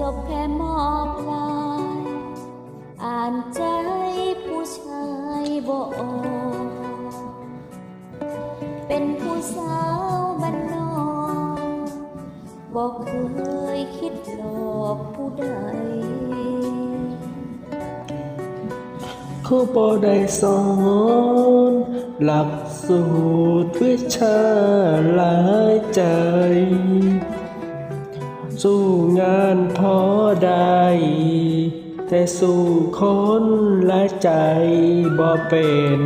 จบแค่มอบลาย อ่านใจผู้ชายบอกเป็นผู้สาวบ้านนอกบอกเคยคิดหลอกผู้ใดผู้บอได้สอนหลักสูตรวิชาหลายใจ สู้งานพอได้ แต่สู้คนและใจบ่เป็น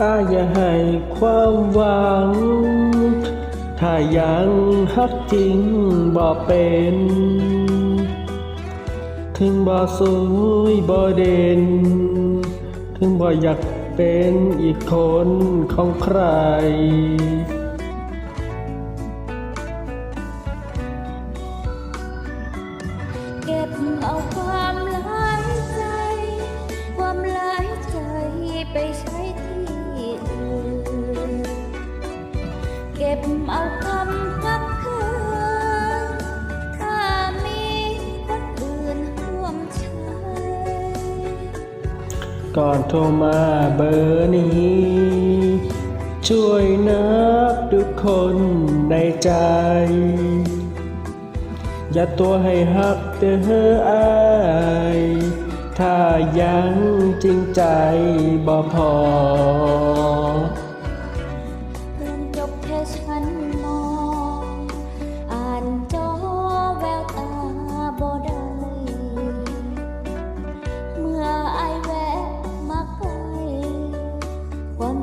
อาอย่าให้ความหวัง ถ้ายังฮักจริงบ่เป็น ถึงบ่สวยบ่เด่น ถึงบ่อยากเป็นอีกคนของใคร เก็บเอาความ ก่อนโทรมาเบอร์นี้ ช่วยนับทุกคนในใจ อย่าตัวให้หักเธออายถ้ายังจริงใจบ่พอ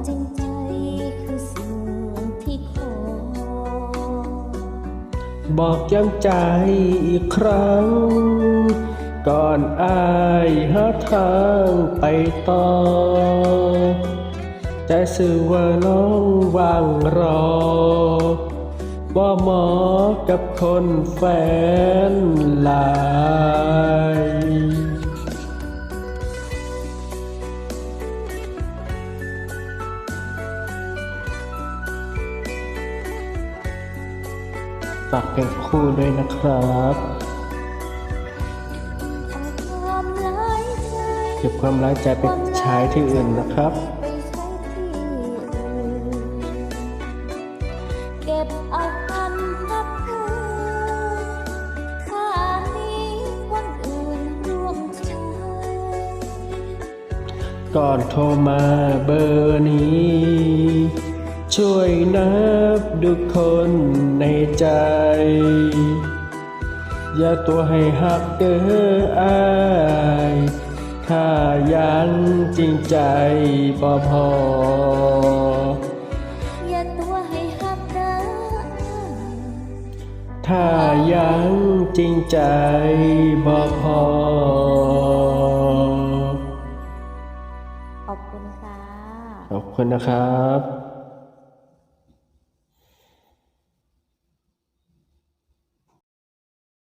จริงใจคือสิ่งที่ขอ บอกย้ำใจอีกครั้ง ก่อนอายหาทางไปต่อ ใจสื่อว่าน้องวางรอ ว่าหมอกับคนแฟน ฝากเพลงคู่ด้วยนะครับเอาความหลายใจเก็บความร้ายใจไปใช้ที่อื่นนะครับไปใช้ที่อื่นเก็บเอาคำพักคืนถ้ามีคนอื่นร่วมใช้ก่อนโทรมาเบอร์นี้ ช่วยนับดูคนในใจ อย่าตัวให้หักเด้ออายถ้ายังจริงใจบ่พอ อย่าตัวให้หักเด้อถ้ายังจริงใจบ่พอ ขอบคุณค่ะ ขอบคุณนะครับ